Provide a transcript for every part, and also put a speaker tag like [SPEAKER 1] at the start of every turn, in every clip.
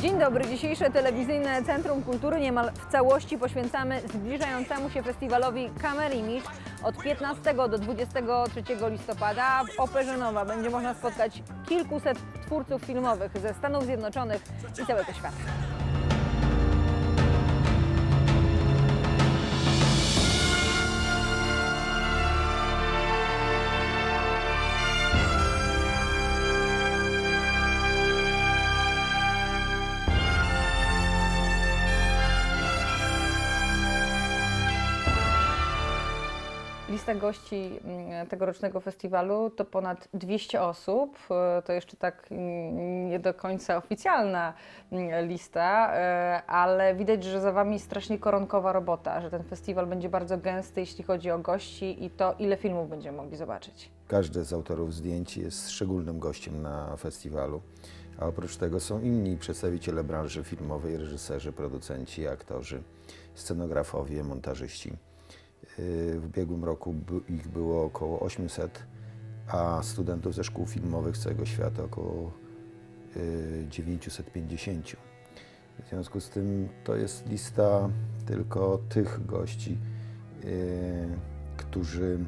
[SPEAKER 1] Dzień dobry. Dzisiejsze telewizyjne Centrum Kultury niemal w całości poświęcamy zbliżającemu się festiwalowi Kamer Image. Od 15 do 23 listopada w Operze Nowa będzie można spotkać kilkuset twórców filmowych ze Stanów Zjednoczonych i całego świata. Lista gości mm, tegorocznego festiwalu to ponad 200 osób. E, To jeszcze tak nie do końca oficjalna mm, lista, e, ale widać, że za Wami strasznie koronkowa robota, że ten festiwal będzie bardzo gęsty, jeśli chodzi o gości i to, ile filmów będziemy mogli zobaczyć.
[SPEAKER 2] Każdy z autorów zdjęć jest szczególnym gościem na festiwalu, a oprócz tego są inni przedstawiciele branży filmowej, reżyserzy, producenci, aktorzy, scenografowie, montażyści. W ubiegłym roku ich było około 800, a studentów ze szkół filmowych z całego świata około yy, 950. W związku z tym to jest lista tylko tych gości, yy, którzy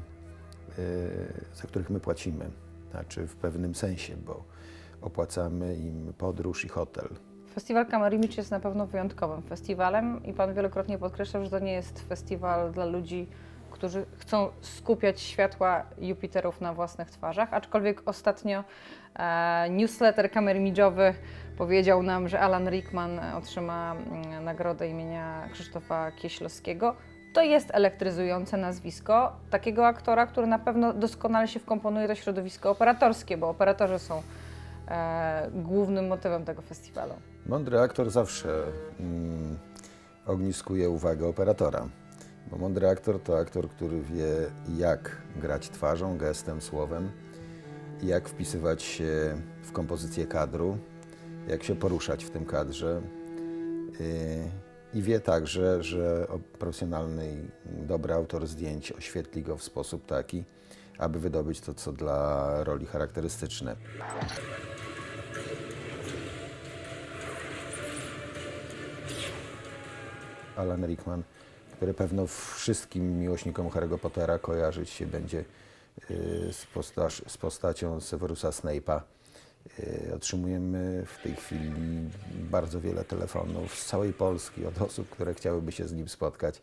[SPEAKER 2] e, za których my płacimy. Znaczy w pewnym sensie, bo opłacamy im podróż i hotel.
[SPEAKER 1] Festiwal Kamerimicz jest na pewno wyjątkowym festiwalem i Pan wielokrotnie podkreślał, że to nie jest festiwal dla ludzi, którzy chcą skupiać światła Jupiterów na własnych twarzach, aczkolwiek ostatnio e, newsletter kamerimidżowy powiedział nam, że Alan Rickman otrzyma mm, nagrodę imienia Krzysztofa Kieślowskiego. To jest elektryzujące nazwisko takiego aktora, który na pewno doskonale się wkomponuje do środowiska operatorskie, bo operatorzy są e, głównym motywem tego festiwalu.
[SPEAKER 2] Mądry aktor zawsze mm, ogniskuje uwagę operatora, bo mądry aktor to aktor, który wie jak grać twarzą, gestem, słowem, jak wpisywać się w kompozycję kadru, jak się poruszać w tym kadrze. Yy, I wie także, że profesjonalny i dobry autor zdjęć oświetli go w sposób taki, aby wydobyć to, co dla roli charakterystyczne. Alan Rickman, który pewno wszystkim miłośnikom Harry'ego Pottera kojarzyć się będzie y, z, z postacią Severusa Snape'a. Y, Otrzymujemy w tej chwili bardzo wiele telefonów z całej Polski od osób, które chciałyby się z nim spotkać.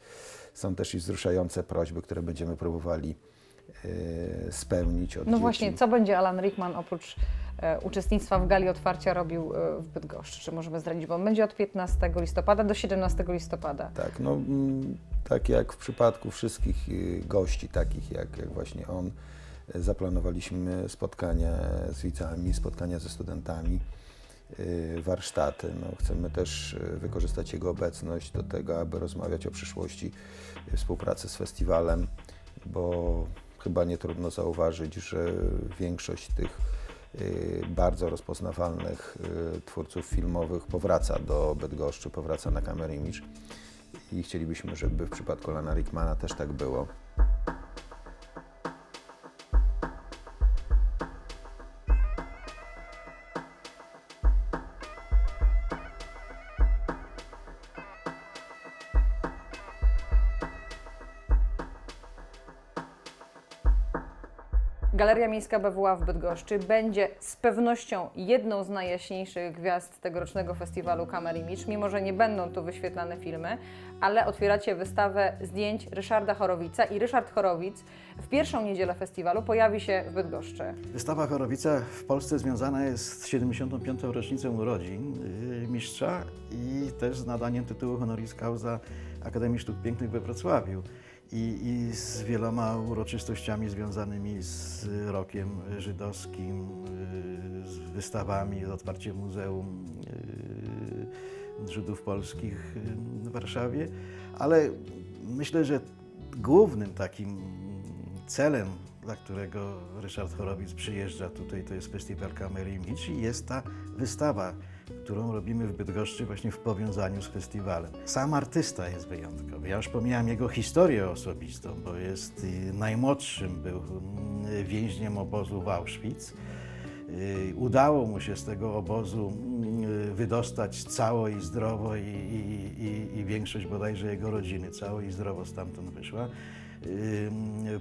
[SPEAKER 2] Są też i wzruszające prośby, które będziemy próbowali y, spełnić od
[SPEAKER 1] No
[SPEAKER 2] dzieci.
[SPEAKER 1] właśnie, co będzie Alan Rickman oprócz uczestnictwa w gali otwarcia robił e, w Bydgoszczy? Czy możemy zdradzić? Bo on będzie od 15 listopada do 17 listopada.
[SPEAKER 2] Tak, no mm, tak jak w przypadku wszystkich y, gości, takich jak, jak właśnie on, y, zaplanowaliśmy spotkania z widzami, spotkania ze studentami, y, warsztaty. No, chcemy też wykorzystać jego obecność do tego, aby rozmawiać o przyszłości współpracy z festiwalem, bo chyba nie trudno zauważyć, że większość tych bardzo rozpoznawalnych y, twórców filmowych powraca do Bydgoszczy, powraca na kamerę Image i chcielibyśmy, żeby w przypadku Lana Rickmana też tak było.
[SPEAKER 1] Galeria Miejska BWA w Bydgoszczy będzie z pewnością jedną z najjaśniejszych gwiazd tegorocznego festiwalu Camera Image, mimo że nie będą tu wyświetlane filmy, ale otwieracie wystawę zdjęć Ryszarda Chorowica i Ryszard Chorowic w pierwszą niedzielę festiwalu pojawi się w Bydgoszczy.
[SPEAKER 3] Wystawa Chorowica w Polsce związana jest z 75. rocznicą urodzin y, mistrza i też z nadaniem tytułu honoris causa Akademii Sztuk Pięknych we Wrocławiu i, i z wieloma uroczystościami związanymi z rokiem żydowskim, y, z wystawami, z otwarciem Muzeum y, Żydów Polskich y, w Warszawie, ale myślę, że głównym takim celem, dla którego Ryszard Chorowic przyjeżdża tutaj, to jest Festiwal Kamery i jest ta wystawa którą robimy w Bydgoszczy właśnie w powiązaniu z festiwalem. Sam artysta jest wyjątkowy. Ja już pomijam jego historię osobistą, bo jest y, najmłodszym, był mm, więźniem obozu w Auschwitz. Y, Udało mu się z tego obozu y, wydostać cało i zdrowo i, i, i, i większość bodajże jego rodziny cało i zdrowo stamtąd wyszła. Y,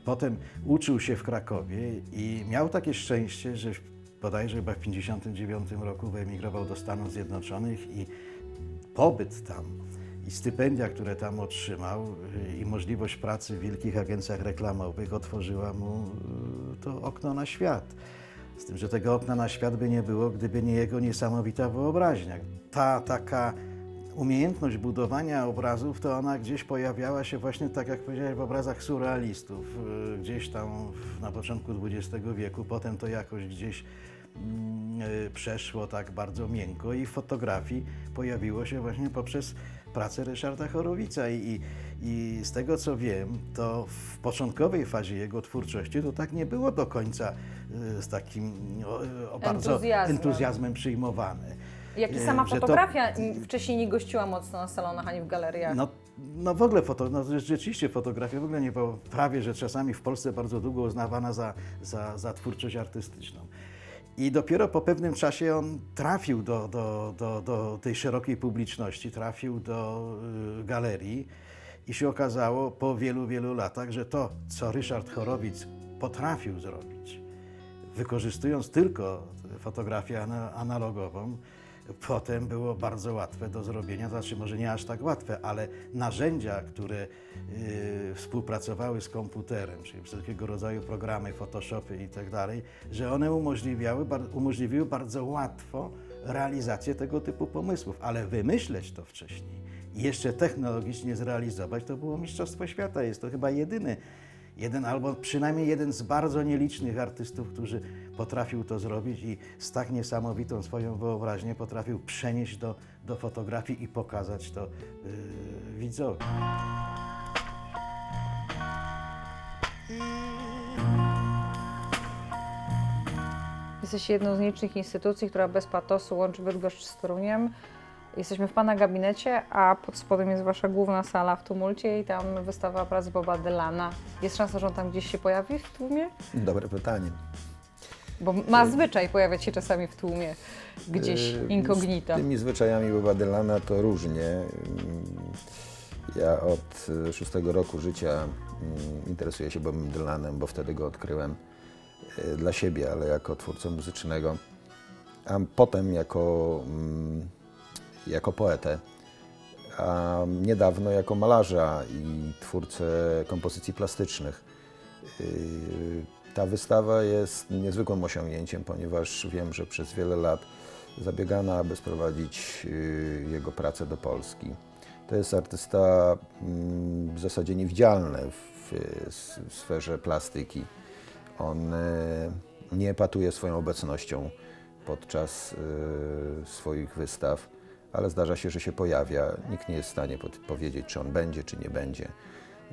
[SPEAKER 3] Potem uczył się w Krakowie i miał takie szczęście, że bodajże chyba w 1959 roku wyemigrował do Stanów Zjednoczonych i pobyt tam i stypendia, które tam otrzymał y, i możliwość pracy w wielkich agencjach reklamowych otworzyła mu y, to okno na świat. Z tym, że tego okna na świat by nie było, gdyby nie jego niesamowita wyobraźnia. Ta taka umiejętność budowania obrazów, to ona gdzieś pojawiała się właśnie, tak jak powiedziałeś, w obrazach surrealistów, y, gdzieś tam na początku XX wieku. Potem to jakoś gdzieś przeszło tak bardzo miękko i w fotografii pojawiło się właśnie poprzez pracę Ryszarda Chorowica i, i, z tego co wiem, to w początkowej fazie jego twórczości to tak nie było do końca y, z takim o, bardzo
[SPEAKER 1] Entuzjazmem.
[SPEAKER 3] entuzjazmem przyjmowane.
[SPEAKER 1] Jak i
[SPEAKER 3] E,
[SPEAKER 1] sama
[SPEAKER 3] to-
[SPEAKER 1] fotografia m, wcześniej nie gościła mocno na salonach ani w galeriach.
[SPEAKER 3] No, no w ogóle foto, no rzeczywiście fotografia w ogóle nie była prawie, że czasami w Polsce bardzo długo uznawana za, za, za twórczość artystyczną. I dopiero po pewnym czasie on trafił do, do, do, do tej szerokiej publiczności, trafił do y, galerii i się okazało po wielu, wielu latach, że to, co Ryszard Chorowic potrafił zrobić, wykorzystując tylko fotografię ana- analogową, potem było bardzo łatwe do zrobienia, znaczy może nie aż tak łatwe, ale narzędzia, które y, współpracowały z komputerem, czyli wszelkiego rodzaju programy, Photoshopy i tak dalej, że one umożliwiały, umożliwiły bardzo łatwo realizację tego typu pomysłów, ale wymyśleć to wcześniej i jeszcze technologicznie zrealizować, to było Mistrzostwo Świata. Jest to chyba jedyny Jeden albo przynajmniej jeden z bardzo nielicznych artystów, którzy potrafił to zrobić i z tak niesamowitą swoją wyobraźnię potrafił przenieść do, do fotografii i pokazać to yy, widzowi.
[SPEAKER 1] Jesteście jedną z nielicznych instytucji, która bez patosu łączy Bydgoszcz z Toruniem. Jesteśmy w Pana gabinecie, a pod spodem jest Wasza główna sala w tumulcie i tam wystawa prac Boba Dylana. Jest szansa, że on tam gdzieś się pojawi w tłumie?
[SPEAKER 2] Dobre pytanie.
[SPEAKER 1] Bo ma zwyczaj pojawiać się czasami w tłumie, gdzieś
[SPEAKER 2] Yy,
[SPEAKER 1] incognito.
[SPEAKER 2] Z tymi zwyczajami Boba Dylana to różnie. Ja od y, szóstego roku życia mm, interesuję się Bobem Dylanem, bo wtedy go odkryłem y, dla siebie, ale jako twórcę muzycznego, a potem jako, mm, jako poetę, a niedawno jako malarza i twórcę kompozycji plastycznych. Yy, Ta wystawa jest niezwykłym osiągnięciem, ponieważ wiem, że przez wiele lat zabiegano, aby sprowadzić yy, jego pracę do Polski. To jest artysta mm, w zasadzie niewidzialny w, sferze plastyki. On e, nie epatuje swoją obecnością podczas e, swoich wystaw, ale zdarza się, że się pojawia. Nikt nie jest w stanie powiedzieć, czy on będzie, czy nie będzie.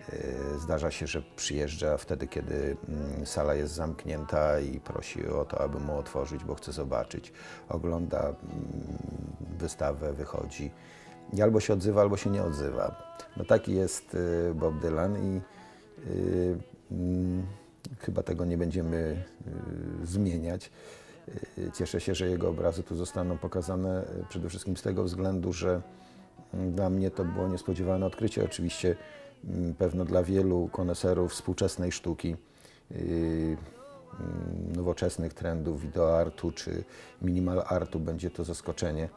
[SPEAKER 2] E, Zdarza się, że przyjeżdża wtedy, kiedy mm, sala jest zamknięta i prosi o to, aby mu otworzyć, bo chce zobaczyć. Ogląda mm, wystawę, wychodzi i albo się odzywa, albo się nie odzywa. No taki jest y, Bob Dylan i y, mm, chyba tego nie będziemy zmieniać. Y, Cieszę się, że jego obrazy tu zostaną pokazane y, przede wszystkim z tego względu, że mm, dla mnie to było niespodziewane odkrycie. Oczywiście mm, pewno dla wielu koneserów współczesnej sztuki, y, mm, nowoczesnych trendów wideoartu czy minimal artu będzie to zaskoczenie,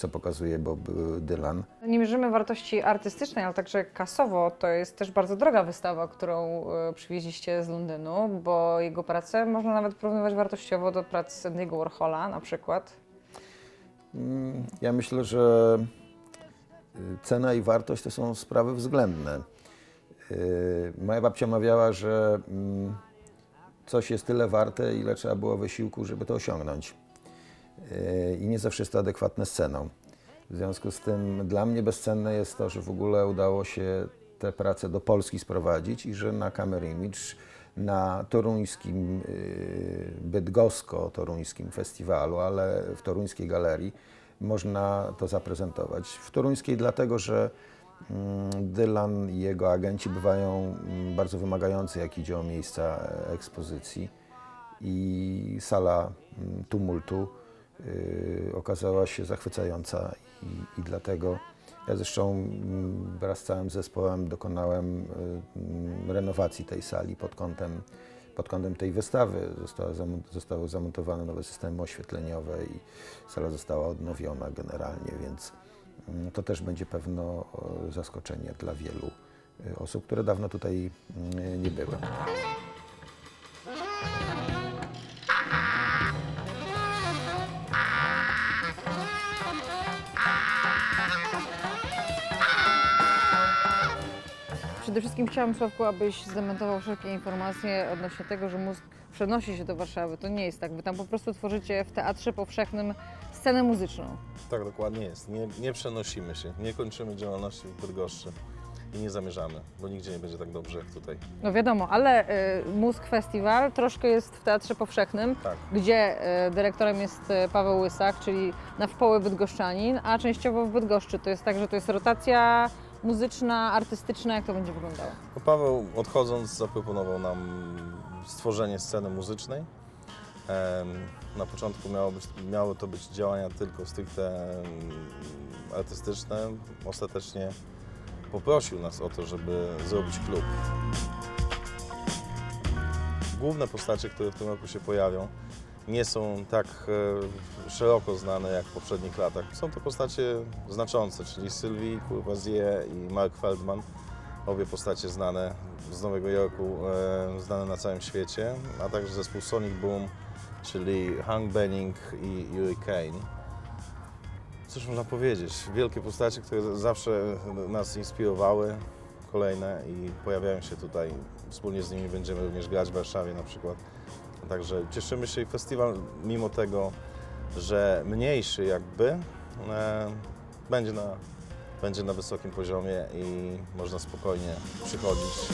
[SPEAKER 2] co pokazuje Bob Dylan.
[SPEAKER 1] Nie mierzymy wartości artystycznej, ale także kasowo. To jest też bardzo droga wystawa, którą e, przywieźliście z Londynu, bo jego pracę można nawet porównywać wartościowo do prac Andy'ego Warhola na przykład.
[SPEAKER 2] Mm, Ja myślę, że y, cena i wartość to są sprawy względne. Y, Moja babcia mawiała, że mm, coś jest tyle warte, ile trzeba było wysiłku, żeby to osiągnąć. I nie zawsze jest to adekwatne z ceną. W związku z tym dla mnie bezcenne jest to, że w ogóle udało się te prace do Polski sprowadzić i że na Camera Image, na toruńskim, y, bydgosko-toruńskim festiwalu, ale w toruńskiej galerii można to zaprezentować. W Toruńskiej dlatego, że mm, Dylan i jego agenci bywają mm, bardzo wymagający, jak idzie o miejsca e, ekspozycji i sala mm, tumultu okazała się zachwycająca i, i dlatego ja zresztą mm, wraz z całym zespołem dokonałem y, renowacji tej sali pod kątem, pod kątem tej wystawy. Zostały, zamon- zostały zamontowane nowe systemy oświetleniowe i sala została odnowiona generalnie, więc mm, to też będzie pewno o, zaskoczenie dla wielu y, osób, które dawno tutaj mm, nie były.
[SPEAKER 1] Przede wszystkim chciałam, Sławku, abyś zdementował wszelkie informacje odnośnie tego, że mózg przenosi się do Warszawy. To nie jest tak. Wy tam po prostu tworzycie w Teatrze Powszechnym scenę muzyczną.
[SPEAKER 4] Tak dokładnie jest. Nie, nie przenosimy się, nie kończymy działalności w Bydgoszczy i nie zamierzamy, bo nigdzie nie będzie tak dobrze jak tutaj.
[SPEAKER 1] No wiadomo, ale y, Mózg Festiwal troszkę jest w Teatrze Powszechnym,
[SPEAKER 4] Tak.
[SPEAKER 1] gdzie y, dyrektorem jest y, Paweł Łysak, czyli na wpoły bydgoszczanin, a częściowo w Bydgoszczy. To jest tak, że to jest rotacja muzyczna, artystyczna. Jak to będzie wyglądało?
[SPEAKER 4] No Paweł odchodząc zaproponował nam stworzenie sceny muzycznej. Na początku miało, być, miały to być działania tylko stricte artystyczne. Ostatecznie poprosił nas o to, żeby zrobić klub. Główne postacie, które w tym roku się pojawią, nie są tak e, szeroko znane jak w poprzednich latach. Są to postacie znaczące, czyli Sylwie Courvoisier i Mark Feldman. Obie postacie znane z Nowego Jorku, e, znane na całym świecie, a także zespół Sonic Boom, czyli Hank Benning i Yuri Kane. Cóż można powiedzieć, wielkie postacie, które zawsze nas inspirowały, kolejne i pojawiają się tutaj. Wspólnie z nimi będziemy również grać w Warszawie na przykład. Także cieszymy się i festiwal, mimo tego, że mniejszy jakby, e, będzie, na, będzie na wysokim poziomie i można spokojnie przychodzić.